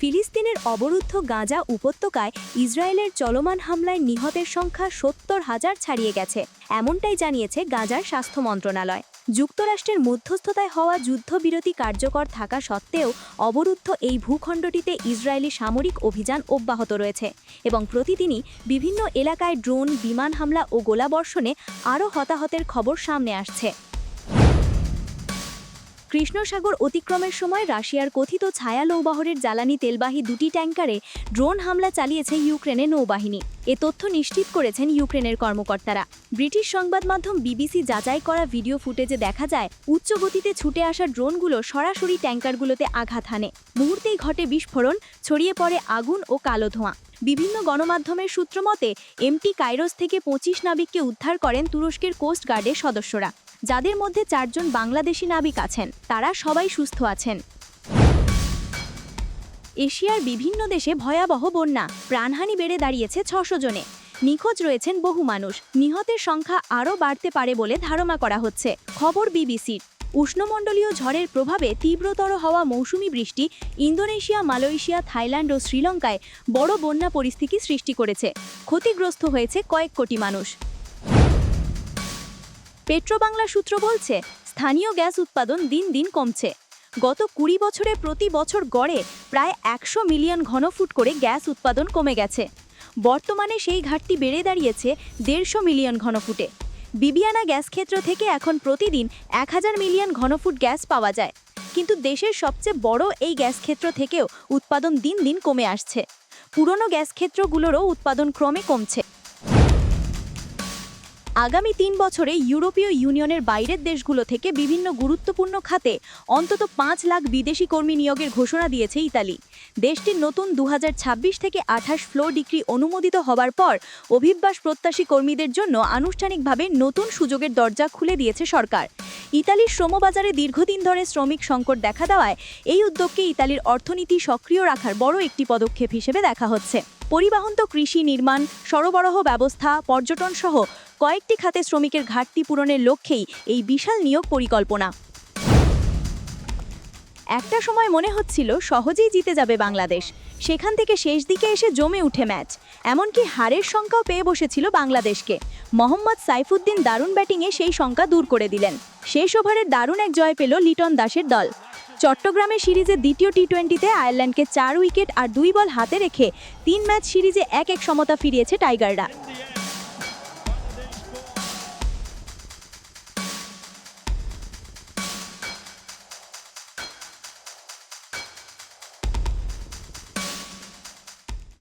ফিলিস্তিনের অবরুদ্ধ গাজা উপত্যকায় ইসরায়েলের চলমান হামলায় নিহতের সংখ্যা সত্তর হাজার ছাড়িয়ে গেছে, এমনটাই জানিয়েছে গাজার স্বাস্থ্য মন্ত্রণালয়। যুক্তরাষ্ট্রের মধ্যস্থতায় হওয়া যুদ্ধবিরতি কার্যকর থাকা সত্ত্বেও অবরুদ্ধ এই ভূখণ্ডটিতে ইসরায়েলি সামরিক অভিযান অব্যাহত রয়েছে এবং প্রতিদিনই বিভিন্ন এলাকায় ড্রোন, বিমান হামলা ও গোলাবর্ষণে আরও হতাহতের খবর সামনে আসছে। কৃষ্ণসাগর অতিক্রমের সময় রাশিয়ার কথিত ছায়া নৌবহরের জ্বালানি তেলবাহী দুটি ট্যাঙ্কারে ড্রোন হামলা চালিয়েছে ইউক্রেনের নৌবাহিনী। এ তথ্য নিশ্চিত করেছেন ইউক্রেনের কর্মকর্তারা। ব্রিটিশ সংবাদ মাধ্যম বিবিসি যাচাই করা ভিডিও ফুটেজে দেখা যায় উচ্চ গতিতে ছুটে আসা ড্রোনগুলো সরাসরি ট্যাঙ্কারগুলোতে আঘাত হানে। মুহূর্তেই ঘটে বিস্ফোরণ, ছড়িয়ে পড়ে আগুন ও কালো ধোঁয়া। বিভিন্ন গণমাধ্যমের সূত্রমতে এমটি কাইরোস থেকে পঁচিশ নাবিককে উদ্ধার করেন তুরস্কের কোস্ট গার্ডের সদস্যরা। যাদের মধ্যে চারজন বাংলাদেশি নাবিক আছেন, তারা সবাই সুস্থ আছেন। এশিয়ার বিভিন্ন দেশে ভয়াবহ বন্যা, প্রাণহানি বেড়ে দাঁড়িয়েছে ছশো জনে। নিখোঁজ রয়েছেন বহু মানুষ, নিহতের সংখ্যা আরও বাড়তে পারে বলে ধারণা করা হচ্ছে। খবর বিবিসির। উষ্ণমণ্ডলীয় ঝড়ের প্রভাবে তীব্রতর হওয়া মৌসুমি বৃষ্টি ইন্দোনেশিয়া, মালয়েশিয়া, থাইল্যান্ড ও শ্রীলঙ্কায় বড় বন্যা পরিস্থিতি সৃষ্টি করেছে। ক্ষতিগ্রস্ত হয়েছে কয়েক কোটি মানুষ। পেট্রোবাংলা সূত্র বলছে, স্থানীয় গ্যাস উৎপাদন দিন দিন কমছে। গত কুড়ি বছরে প্রতি বছর গড়ে প্রায় একশো মিলিয়ন ঘনফুট করে গ্যাস উৎপাদন কমে গেছে। বর্তমানে সেই ঘাটতি বেড়ে দাঁড়িয়েছে দেড়শো মিলিয়ন ঘনফুটে। বিবিয়ানা গ্যাস ক্ষেত্র থেকে এখন প্রতিদিন এক হাজার মিলিয়ন ঘনফুট গ্যাস পাওয়া যায়। কিন্তু দেশের সবচেয়ে বড় এই গ্যাস ক্ষেত্র থেকেও উৎপাদন দিন দিন কমে আসছে। পুরনো গ্যাস ক্ষেত্রগুলোরও উৎপাদন ক্রমে কমছে। আগামী তিন বছরে ইউরোপীয় ইউনিয়নের বাইরের দেশগুলো থেকে বিভিন্ন গুরুত্বপূর্ণ খাতে অন্তত পাঁচ লাখ বিদেশি কর্মী নিয়োগের ঘোষণা দিয়েছে ইতালি। দেশটির নতুন দু হাজার ছাব্বিশ থেকে আঠাশ ফ্লোর ডিগ্রি অনুমোদিত হবার পর অভিবাস প্রত্যাশী কর্মীদের জন্য আনুষ্ঠানিকভাবে নতুন সুযোগের দরজা খুলে দিয়েছে সরকার। ইতালির শ্রমবাজারে দীর্ঘদিন ধরে শ্রমিক সংকট দেখা দেওয়ায় এই উদ্যোগকে ইতালির অর্থনীতি সক্রিয় রাখার বড় একটি পদক্ষেপ হিসেবে দেখা হচ্ছে। পরিবহন তো কৃষি নির্মাণ, সরবরাহ ব্যবস্থা, পর্যটন সহ কয়েকটি খাতে শ্রমিকের ঘাটতি পূরণের লক্ষ্যেই এই বিশাল নিয়োগ পরিকল্পনা। একটা সময় মনে হচ্ছিল সহজেই জিতে যাবে বাংলাদেশ। সেখান থেকে শেষ দিকে এসে জমে উঠে ম্যাচ। এমনকি হারের সংখ্যাও পেয়ে বসেছিল বাংলাদেশকে। মোহাম্মদ সাইফুদ্দিন দারুণ ব্যাটিংয়ে সেই সংখ্যা দূর করে দিলেন। শেষ ওভারের দারুণ এক জয় পেল লিটন দাসের দল। চট্টগ্রামের সিরিজে দ্বিতীয় টি টোয়েন্টিতে আয়ারল্যান্ডকে চার উইকেট আর দুই বল হাতে রেখে তিন ম্যাচ সিরিজে এক এক সমতা ফিরিয়েছে টাইগাররা।